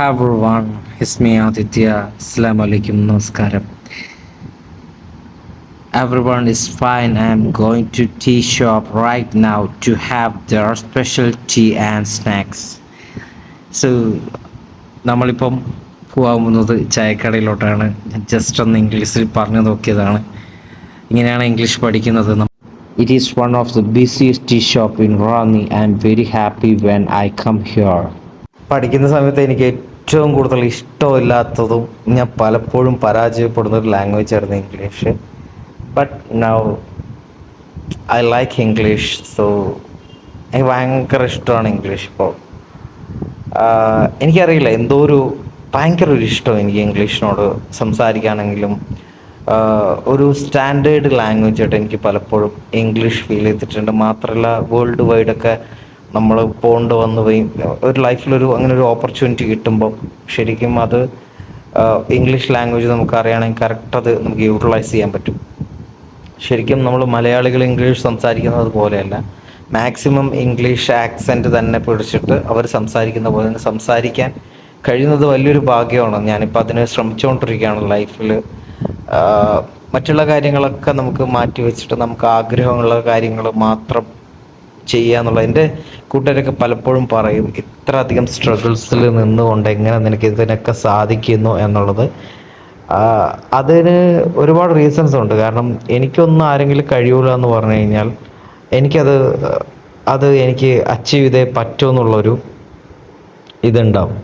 Everyone, it's me Aditya. Assalamu alaikum, namaskaram. Everyone is fine. I'm going to tea shop right now to have their special tea and snacks. So, നമ്മളിപ്പം പോകാൻ പോകുന്നത് ചായക്കടയിലോട്ടാണ് just ഒന്ന് ഇംഗ്ലീഷിൽ പറഞ്ഞു നോക്കിയതാണ് ഇങ്ങനെയാണ് English പഠിക്കുന്നത് it is one of the busiest tea shop in Ranni I'm very happy when I come here പഠിക്കുന്ന സമയത്ത് എനിക്ക് ഏറ്റവും കൂടുതൽ ഇഷ്ടമില്ലാത്തതും ഞാൻ പലപ്പോഴും പരാജയപ്പെടുന്ന ഒരു ലാംഗ്വേജ് ആയിരുന്നു English but now I like English so എനിക്ക് ഭയങ്കര ഇഷ്ടമാണ് ഇംഗ്ലീഷ് ഇപ്പോൾ. എനിക്കറിയില്ല എന്തോ ഒരു ഭയങ്കര ഒരു ഇഷ്ടം എനിക്ക് ഇംഗ്ലീഷിനോട് സംസാരിക്കുകയാണെങ്കിലും ആഹ് ഒരു സ്റ്റാൻഡേർഡ് ലാംഗ്വേജ് ആയിട്ട് എനിക്ക് പലപ്പോഴും ഇംഗ്ലീഷ് ഫീൽ ചെയ്തിട്ടുണ്ട്. മാത്രമല്ല വേൾഡ് വൈഡൊക്കെ നമ്മൾ പോണ്ട് വന്നു പോയി. ഒരു ലൈഫിലൊരു അങ്ങനെ ഒരു ഓപ്പർച്യൂണിറ്റി കിട്ടുമ്പോൾ ശരിക്കും അത് ഇംഗ്ലീഷ് ലാംഗ്വേജ് നമുക്ക് അറിയണമെങ്കിൽ കറക്റ്റ് അത് നമുക്ക് യൂട്ടിലൈസ് ചെയ്യാൻ പറ്റും. ശരിക്കും നമ്മൾ മലയാളികൾ ഇംഗ്ലീഷ് സംസാരിക്കുന്നത് പോലെയല്ല. മാക്സിമം ഇംഗ്ലീഷ് ആക്സെന്റ് തന്നെ പിടിച്ചിട്ട് അവർ സംസാരിക്കുന്ന പോലെ തന്നെ സംസാരിക്കാൻ കഴിയുന്നത് വലിയൊരു ഭാഗ്യമാണ്. ഞാനിപ്പോൾ അതിന് ശ്രമിച്ചുകൊണ്ടിരിക്കുകയാണ് ലൈഫിൽ. മറ്റുള്ള കാര്യങ്ങളൊക്കെ നമുക്ക് മാറ്റി വെച്ചിട്ട് നമുക്ക് ആഗ്രഹമുള്ള കാര്യങ്ങൾ മാത്രം ചെയ്യുക എന്നുള്ളത് എന്റെ കൂട്ടുകാരൊക്കെ പലപ്പോഴും പറയും ഇത്ര അധികം സ്ട്രഗിൾസിൽ നിന്നുകൊണ്ട് എങ്ങനെ നിനക്ക് ഇതിനൊക്കെ സാധിക്കുന്നു? എന്നുള്ളത്. അതിന് ഒരുപാട് റീസൺസ് ഉണ്ട്. കാരണം എനിക്കൊന്നും ആരെങ്കിലും കഴിയൂല എന്ന് പറഞ്ഞു കഴിഞ്ഞാൽ എനിക്കത് അത് എനിക്ക് അച്ചീവ് ചെയ്തേ പറ്റുമെന്നുള്ളൊരു ഇതുണ്ടാവും.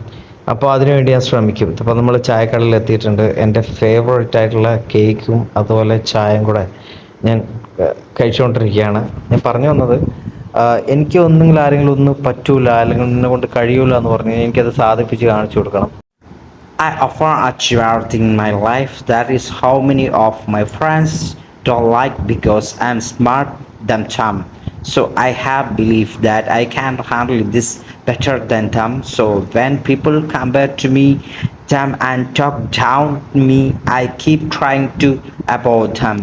അപ്പോൾ അതിനുവേണ്ടി ഞാൻ ശ്രമിക്കും. ഇപ്പോൾ നമ്മൾ ചായക്കടയിൽ എത്തിയിട്ടുണ്ട്. എന്റെ ഫേവറേറ്റ് ആയിട്ടുള്ള കേക്കും അതുപോലെ ചായയും കൂടെ ഞാൻ കഴിച്ചുകൊണ്ടിരിക്കുകയാണ്. ഞാൻ പറഞ്ഞു വന്നത് എനിക്ക് ഒന്നെങ്കിലും ആരെങ്കിലും ഒന്ന് പറ്റൂല അല്ലെങ്കിൽ എന്നെ കൊണ്ട് കഴിയൂല എന്ന് പറഞ്ഞു എനിക്കത് സാധിപ്പിച്ച് കാണിച്ചു കൊടുക്കണം I often achieve everything in my life. That is how many of my friends don't like because I'm smart than them. So I have belief that I can handle this better than them. So when people compare to me, them and talk down me, I keep trying to avoid them.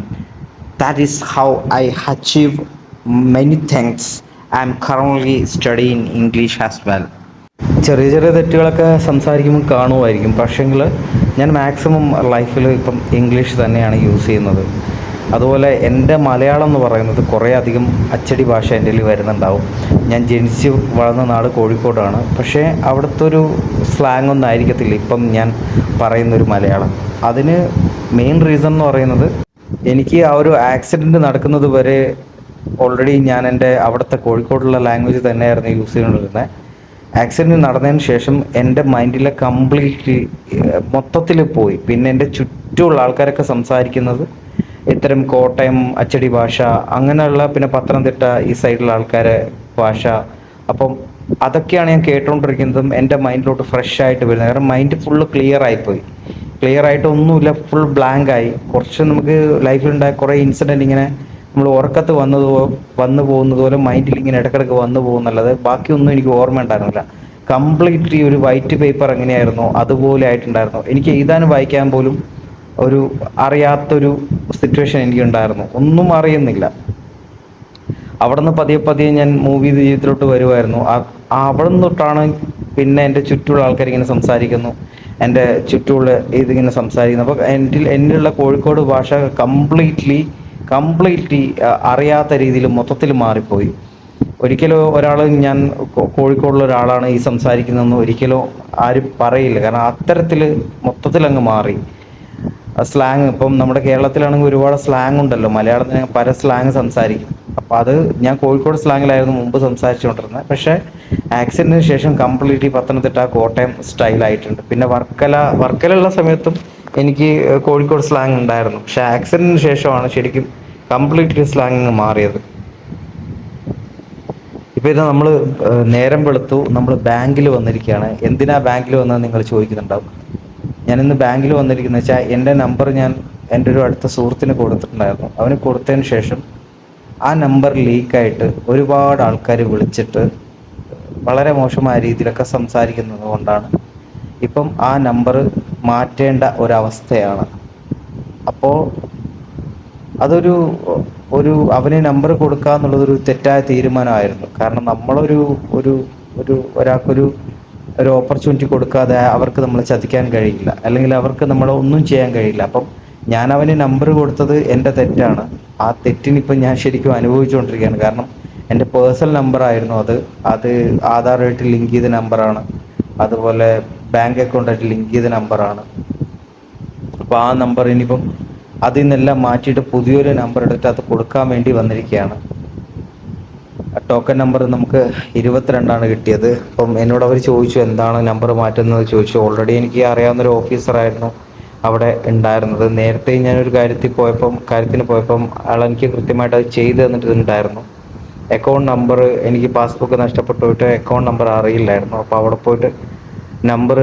That is how I achieve many am currently study in English as well ചെറിയ ചെറിയ തെറ്റുകളൊക്കെ സംസാരിക്കുമ്പോൾ കാണുമായിരിക്കും. പക്ഷേങ്കിൽ ഞാൻ maximum ലൈഫിൽ ഇപ്പം English തന്നെയാണ് യൂസ് ചെയ്യുന്നത്. അതുപോലെ എന്റെ മലയാളം എന്ന് പറയുന്നത് കുറേ അധികം അച്ചടി ഭാഷ എന്റെ വരുന്നുണ്ടാവും. ഞാൻ ജനിച്ച് വളർന്ന നാട് കോഴിക്കോടാണ്. പക്ഷേ അവിടുത്തെ ഒരു സ്ലാങ് ഒന്നും ആയിരിക്കത്തില്ല. ഇപ്പം ഞാൻ പറയുന്നൊരു മലയാളം. അതിന് മെയിൻ റീസൺ എന്ന് പറയുന്നത് എനിക്ക് ആ ഒരു ആക്സിഡന്റ് നടക്കുന്നത് വരെ ഓൾറെഡി ഞാൻ എന്റെ അവിടുത്തെ കോഴിക്കോടുള്ള ലാംഗ്വേജ് തന്നെയായിരുന്നു യൂസ് ചെയ്തുകൊണ്ടിരുന്നത്. ആക്സിഡന്റ് നടന്നതിന് ശേഷം എന്റെ മൈൻഡിലെ കംപ്ലീറ്റ്ലി മൊത്തത്തിൽ പോയി. പിന്നെ എന്റെ ചുറ്റുമുള്ള ആൾക്കാരൊക്കെ സംസാരിക്കുന്നത് ഇത്തരം കോട്ടയം അച്ചടി ഭാഷ അങ്ങനെയുള്ള പിന്നെ പത്തനംതിട്ട ഈ സൈഡിലുള്ള ആൾക്കാരെ ഭാഷ. അപ്പം അതൊക്കെയാണ് ഞാൻ കേട്ടുകൊണ്ടിരിക്കുന്നതും എന്റെ മൈൻഡിലോട്ട് ഫ്രഷ് ആയിട്ട് വരുന്നത്. കാരണം മൈൻഡ് ഫുള്ള് ക്ലിയർ ആയിപ്പോയി. ക്ലിയർ ആയിട്ട് ഒന്നുമില്ല ഫുൾ ബ്ലാങ്ക് ആയി. കുറച്ച് നമുക്ക് ലൈഫിലുണ്ടായ കുറേ ഇൻസിഡന്റ് ഇങ്ങനെ നമ്മൾ ഉറക്കത്ത് വന്നത് വന്നു പോകുന്നത് പോലെ മൈൻഡിൽ ഇങ്ങനെ ഇടക്കിടക്ക് വന്നു പോകുന്നല്ലാതെ ബാക്കിയൊന്നും എനിക്ക് ഓർമ്മ ഉണ്ടായിരുന്നില്ല. കംപ്ലീറ്റ്ലി ഒരു വൈറ്റ് പേപ്പർ എങ്ങനെയായിരുന്നു? അതുപോലെ ആയിട്ടുണ്ടായിരുന്നു. എനിക്ക് എഴുതാനും വായിക്കാൻ പോലും ഒരു അറിയാത്തൊരു സിറ്റുവേഷൻ എനിക്കുണ്ടായിരുന്നു. ഒന്നും അറിയുന്നില്ല. അവിടുന്ന് പതിയെ പതിയെ ഞാൻ മൂവി ജീവിതത്തിലോട്ട് വരുമായിരുന്നു അവിടെ തൊട്ടാണ് പിന്നെ എന്റെ ചുറ്റുമുള്ള ആൾക്കാർ ഇങ്ങനെ സംസാരിക്കുന്നു. എന്റെ ചുറ്റുമുള്ള ഇതിങ്ങനെ സംസാരിക്കുന്നു. അപ്പോൾ എന്റെ എന്നിലുള്ള കോഴിക്കോട് ഭാഷ കംപ്ലീറ്റ്ലി കംപ്ലീറ്റ്ലി അറിയാത്ത രീതിയിൽ മൊത്തത്തിൽ മാറിപ്പോയി. ഒരിക്കലും ഒരാൾ ഞാൻ കോഴിക്കോടുള്ള ഒരാളാണ് ഈ സംസാരിക്കുന്നതെന്ന് ഒരിക്കലും ആരും പറയില്ല. കാരണം അത്തരത്തിൽ മൊത്തത്തിൽ അങ്ങ് മാറി. സ്ലാങ് ഇപ്പം നമ്മുടെ കേരളത്തിലാണെങ്കിൽ ഒരുപാട് സ്ലാങ് ഉണ്ടല്ലോ. മലയാളത്തിന് പല സ്ലാങ് സംസാരിക്കും. അപ്പോൾ അത് ഞാൻ കോഴിക്കോട് സ്ലാങ്ങിലായിരുന്നു മുമ്പ് സംസാരിച്ചുകൊണ്ടിരുന്നത്. പക്ഷേ ആക്സിഡന്റിന് ശേഷം കംപ്ലീറ്റ്ലി പത്തനംതിട്ട കോട്ടയം സ്റ്റൈലായിട്ടുണ്ട്. പിന്നെ വർക്കല വർക്കലുള്ള സമയത്തും എനിക്ക് കോഴിക്കോട് സ്ലാങ് ഉണ്ടായിരുന്നു. പക്ഷേ ആക്സിഡന്റിന് ശേഷമാണ് ശരിക്കും കംപ്ലീറ്റ്ലി സ്ലാങ് മാറിയത്. ഇപ്പോൾ ഇത് നമ്മൾ നേരം വെളുത്തു നമ്മൾ ബാങ്കിൽ വന്നിരിക്കുകയാണ്. എന്തിനാ ബാങ്കിൽ വന്നത് നിങ്ങൾ ചോദിക്കുന്നുണ്ടാവും. ഞാൻ ഇന്ന് ബാങ്കിൽ വന്നിരിക്കുന്നത് വെച്ചാൽ എന്റെ നമ്പർ ഞാൻ എന്റെ ഒരു അടുത്ത സുഹൃത്തിന് കൊടുത്തിട്ടുണ്ടായിരുന്നു. അവന് കൊടുത്തതിന് ശേഷം ആ നമ്പർ ലീക്കായിട്ട് ഒരുപാട് ആൾക്കാർ വിളിച്ചിട്ട് വളരെ മോശമായ രീതിയിലൊക്കെ സംസാരിക്കുന്നത് കൊണ്ടാണ്. ഇപ്പം ആ നമ്പർ മാറ്റേണ്ട ഒരവസ്ഥയാണ്. അപ്പോൾ അതൊരു ഒരു അവന് നമ്പർ കൊടുക്കുക എന്നുള്ളതൊരു തെറ്റായ തീരുമാനമായിരുന്നു. കാരണം നമ്മളൊരു ഒരു ഒരു ഒരാൾക്കൊരു ഒരു ഓപ്പർച്യൂണിറ്റി കൊടുക്കാതെ അവർക്ക് നമ്മൾ ചതിക്കാൻ കഴിയില്ല. അല്ലെങ്കിൽ അവർക്ക് നമ്മൾ ഒന്നും ചെയ്യാൻ കഴിയില്ല. അപ്പം ഞാൻ അവന് നമ്പർ കൊടുത്തത് എന്റെ തെറ്റാണ്. ആ തെറ്റിനിപ്പം ഞാൻ ശരിക്കും അനുഭവിച്ചുകൊണ്ടിരിക്കുകയാണ്. കാരണം എന്റെ പേഴ്സണൽ നമ്പറായിരുന്നു അത്. അത് ആധാറുമായിട്ട് ലിങ്ക് ചെയ്ത നമ്പറാണ് അതുപോലെ ബാങ്ക് അക്കൗണ്ടായിട്ട് ലിങ്ക് ചെയ്ത നമ്പറാണ്. അപ്പോൾ ആ നമ്പർ ഇനിയിപ്പം അതിൽ നിന്നെല്ലാം മാറ്റിയിട്ട് പുതിയൊരു നമ്പർ എടുത്ത് അത് കൊടുക്കാൻ വേണ്ടി വന്നിരിക്കുകയാണ്. ടോക്കൺ നമ്പർ നമുക്ക് ഇരുപത്തിരണ്ടാണ് കിട്ടിയത്. അപ്പം എന്നോട് അവർ ചോദിച്ചു എന്താണ് നമ്പർ മാറ്റുന്നത് ചോദിച്ചു. ഓൾറെഡി എനിക്ക് അറിയാവുന്ന ഒരു ഓഫീസറായിരുന്നു അവിടെ ഉണ്ടായിരുന്നത്. നേരത്തെ ഞാനൊരു കാര്യത്തിൽ പോയപ്പം കാര്യത്തിന് പോയപ്പം അയാൾ എനിക്ക് കൃത്യമായിട്ട് അത് ചെയ്തു തന്നിട്ടുണ്ടായിരുന്നു. അക്കൗണ്ട് നമ്പർ എനിക്ക് പാസ്ബുക്ക് നഷ്ടപ്പെട്ടു. പോയിട്ട് അക്കൗണ്ട് നമ്പർ അറിയില്ലായിരുന്നു. അപ്പോൾ അവിടെ പോയിട്ട് നമ്പർ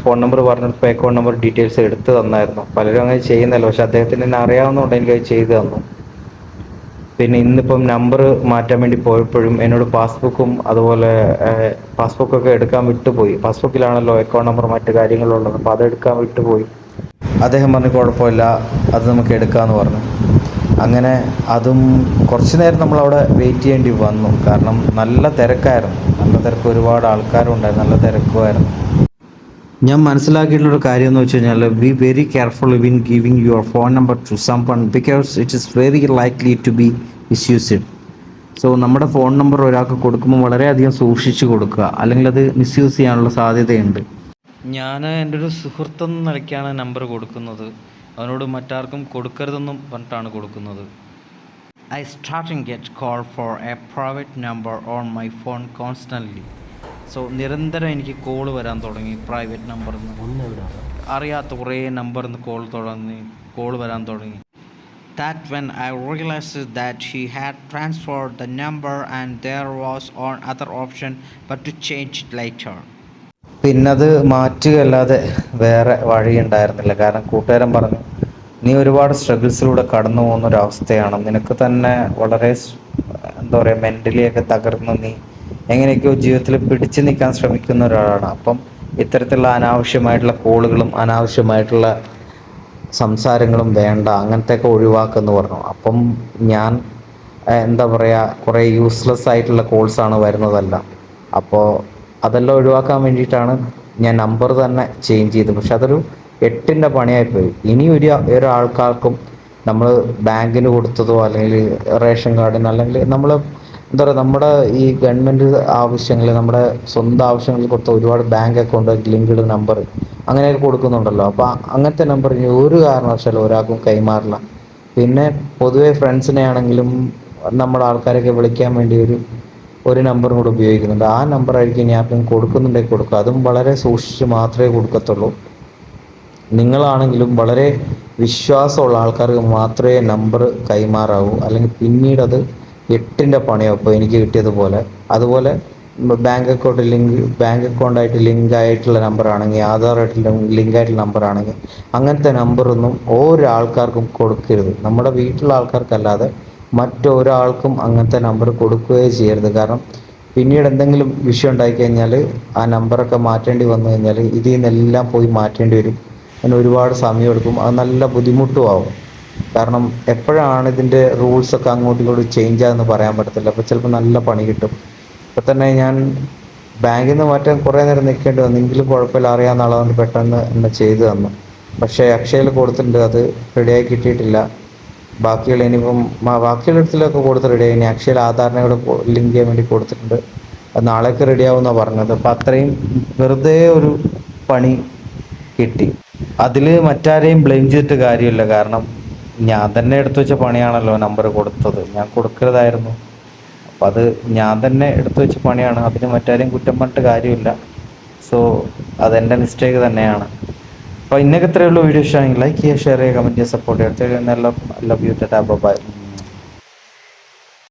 ഫോൺ നമ്പർ പറഞ്ഞപ്പോൾ അക്കൗണ്ട് നമ്പർ ഡീറ്റെയിൽസ് എടുത്ത് തന്നായിരുന്നു. പലരും അങ്ങനെ ചെയ്യുന്നല്ലോ. പക്ഷെ അദ്ദേഹത്തിന് എന്നെ അറിയാവുന്നതുകൊണ്ട് എനിക്ക് അത് ചെയ്തു തന്നു. പിന്നെ ഇന്നിപ്പം നമ്പർ മാറ്റാൻ വേണ്ടി പോയപ്പോഴും എന്നോട് പാസ്ബുക്കും അതുപോലെ പാസ്ബുക്കൊക്കെ എടുക്കാൻ വിട്ടുപോയി. പാസ്ബുക്കിലാണല്ലോ അക്കൗണ്ട് നമ്പർ മറ്റു കാര്യങ്ങളുള്ളത്. അപ്പോൾ അതെടുക്കാൻ വിട്ടുപോയി. അദ്ദേഹം പറഞ്ഞു കുഴപ്പമില്ല. അത് നമുക്ക് എടുക്കാമെന്ന് പറഞ്ഞു. അങ്ങനെ അതും കുറച്ച് നേരം നമ്മളവിടെ വെയിറ്റ് ചെയ്യേണ്ടി വന്നു. കാരണം നല്ല തിരക്കായിരുന്നു. നല്ല തിരക്ക് ഒരുപാട് ആൾക്കാരും ഉണ്ടായിരുന്നു നല്ല തിരക്കുമായിരുന്നു. ഞാൻ മനസ്സിലാക്കിയിട്ടുള്ള കാര്യം എന്ന് വെച്ച് കഴിഞ്ഞാൽ be very careful when giving your phone number to someone because it is very likely to be misused so നമ്മുടെ ഫോൺ നമ്പർ ഒരാൾക്ക് കൊടുക്കുമ്പോൾ വളരെയധികം സൂക്ഷിച്ച് കൊടുക്കുക. അല്ലെങ്കിൽ അത് മിസ്യൂസ് ചെയ്യാനുള്ള സാധ്യതയുണ്ട്. ഞാൻ എന്റെ ഒരു സുഹൃത്തെന്ന നിലയ്ക്കാണ് നമ്പർ കൊടുക്കുന്നത്. അവനോട് മറ്റാർക്കും കൊടുക്കരുതെന്നും പറഞ്ഞിട്ടാണ് കൊടുക്കുന്നത്. I starting get call for a private number on my phone constantly so നിരന്തരം എനിക്ക് കോൾ വരാൻ തുടങ്ങി പ്രൈവറ്റ് നമ്പറിൽ നിന്ന് അറിയാത്ത കുറേ നമ്പറിൽ നിന്ന് കോൾ തുടങ്ങി കോൾ വരാൻ തുടങ്ങി. That when I realized that he had transferred the number and there was on other option but to change it later. പിന്നത് മാറ്റുകയല്ലാതെ വേറെ വഴി ഉണ്ടായിരുന്നില്ല കാരണം കൂട്ടുകാരൻ പറഞ്ഞു നീ ഒരുപാട് സ്ട്രഗിൾസിലൂടെ കടന്നു പോകുന്ന ഒരു അവസ്ഥയാണ് നിനക്ക് തന്നെ വളരെ എന്താ പറയുക മെന്റലി ഒക്കെ തകർന്ന് നീ എങ്ങനെയൊക്കെയോ ജീവിതത്തിൽ പിടിച്ചു നിൽക്കാൻ ശ്രമിക്കുന്ന ഒരാളാണ്. അപ്പം ഇത്തരത്തിലുള്ള അനാവശ്യമായിട്ടുള്ള കോളുകളും അനാവശ്യമായിട്ടുള്ള സംസാരങ്ങളും വേണ്ട. അങ്ങനത്തെയൊക്കെ ഒഴിവാക്കുമെന്ന് പറഞ്ഞു. അപ്പം ഞാൻ എന്താ പറയുക കുറേ യൂസ്ലെസ് ആയിട്ടുള്ള കോൾസാണ് വരുന്നതല്ല. അപ്പോൾ അതെല്ലാം ഒഴിവാക്കാൻ വേണ്ടിയിട്ടാണ് ഞാൻ നമ്പർ തന്നെ ചേഞ്ച് ചെയ്തത്. പക്ഷെ അതൊരു എട്ടിന്റെ പണിയായിപ്പോയി. ഇനി ഒരു ഒരാൾക്കാർക്കും നമ്മൾ ബാങ്കിന് കൊടുത്തതോ അല്ലെങ്കിൽ റേഷൻ കാർഡിന് അല്ലെങ്കിൽ നമ്മൾ എന്താ പറയുക നമ്മുടെ ഈ ഗവൺമെന്റ് ആവശ്യങ്ങൾ നമ്മുടെ സ്വന്തം ആവശ്യങ്ങൾ കൊടുത്ത ഒരുപാട് ബാങ്ക് അക്കൗണ്ട് ലിങ്ക്ഡ് നമ്പർ അങ്ങനെയൊക്കെ കൊടുക്കുന്നുണ്ടല്ലോ. അപ്പോൾ അങ്ങനത്തെ നമ്പർ ഇനി ഒരു കാരണവശാലും ഒരാൾക്കും കൈമാറില്ല. പിന്നെ പൊതുവെ ഫ്രണ്ട്സിനെ ആണെങ്കിലും നമ്മുടെ ആൾക്കാരൊക്കെ വിളിക്കാൻ വേണ്ടി ഒരു ഒരു നമ്പറും കൂടെ ഉപയോഗിക്കുന്നുണ്ട്. ആ നമ്പർ ആയിരിക്കും ഇനി ആർക്കും കൊടുക്കുന്നുണ്ടെങ്കിൽ കൊടുക്കുക. അതും വളരെ സൂക്ഷിച്ച് മാത്രമേ കൊടുക്കത്തുള്ളൂ. നിങ്ങളാണെങ്കിലും വളരെ വിശ്വാസമുള്ള ആൾക്കാർക്ക് മാത്രമേ നമ്പർ കൈമാറാവൂ. അല്ലെങ്കിൽ പിന്നീട് അത് എട്ടിന്റെ പണിയോ ഇപ്പോൾ എനിക്ക് കിട്ടിയതുപോലെ. അതുപോലെ ബാങ്ക് അക്കൗണ്ട് ലിങ്ക് ബാങ്ക് അക്കൗണ്ടായിട്ട് ലിങ്ക് ആയിട്ടുള്ള നമ്പർ ആണെങ്കിൽ ആധാറായിട്ട് ലിങ്ക് ആയിട്ടുള്ള നമ്പർ ആണെങ്കിൽ അങ്ങനത്തെ നമ്പറൊന്നും ഓരോ ആൾക്കാർക്കും കൊടുക്കരുത്. നമ്മുടെ വീട്ടിലുള്ള ആൾക്കാർക്കല്ലാതെ മറ്റൊരാൾക്കും അങ്ങനത്തെ നമ്പർ കൊടുക്കുകയേ ചെയ്യരുത്. കാരണം പിന്നീട് എന്തെങ്കിലും വിഷയം ഉണ്ടായി കഴിഞ്ഞാൽ ആ നമ്പറൊക്കെ മാറ്റേണ്ടി വന്നു കഴിഞ്ഞാൽ ഇതിൽ നിന്നെല്ലാം പോയി മാറ്റേണ്ടി വരും. അതിന് ഒരുപാട് സമയം എടുക്കും. അത് നല്ല ബുദ്ധിമുട്ടും ആവും. കാരണം എപ്പോഴാണ് ഇതിന്റെ റൂൾസൊക്കെ അങ്ങോട്ടും ഇങ്ങോട്ടും ചേഞ്ച് ആകുമെന്ന് പറയാൻ പറ്റത്തില്ല. അപ്പോൾ ചിലപ്പോൾ നല്ല പണി കിട്ടും. ഇപ്പം തന്നെ ഞാൻ ബാങ്കിൽ നിന്ന് മാറ്റാൻ കുറേ നേരം നിൽക്കേണ്ടി വന്നു. എങ്കിലും കുഴപ്പമില്ല. അറിയാവുന്ന ആളതുകൊണ്ട് പെട്ടെന്ന് എന്നെ ചെയ്തു തന്നു. പക്ഷേ അക്ഷയയിൽ കൊടുത്തിട്ടുണ്ട്. അത് റെഡിയായി കിട്ടിയിട്ടില്ല. ബാക്കിയുള്ള ഇനിയിപ്പം ബാക്കിയുള്ള ഇടത്തിലൊക്കെ കൊടുത്ത് റെഡിയായി ഇനി അക്ഷയയിൽ ആധാറിനെ കൂടെ ലിങ്ക് ചെയ്യാൻ വേണ്ടി കൊടുത്തിട്ടുണ്ട്. അത് നാളേക്ക് റെഡിയാവുമെന്നാണ് പറഞ്ഞത്. അപ്പം അത്രയും വെറുതെ ഒരു പണി കിട്ടി. അതിൽ മറ്റാരെയും ബ്ലെയിം ചെയ്തിട്ട് കാര്യമില്ല. കാരണം ഞാൻ തന്നെ എടുത്തു വെച്ച പണിയാണല്ലോ നമ്പർ കൊടുത്തത്. ഞാൻ കൊടുക്കരുതായിരുന്നു. അപ്പം അത് ഞാൻ തന്നെ എടുത്തു വെച്ച പണിയാണ്. അതിന് മറ്റാരെയും കുറ്റം പറഞ്ഞിട്ട് കാര്യമില്ല. സോ അതെന്റെ മിസ്റ്റേക്ക് തന്നെയാണ്. അപ്പോൾ ഇന്നൊക്കെ ഇത്രയുള്ള വീഡിയോ ഇഷ്ടമാണെങ്കിൽ ലൈക്ക് ചെയ്യുക ഷെയർ ചെയ്യുക കമന്റ് ചെയ്യുക സപ്പോർട്ട് ചെയ്യുക. എല്ലാവർക്കും ലവ് യു ടാ ബൈ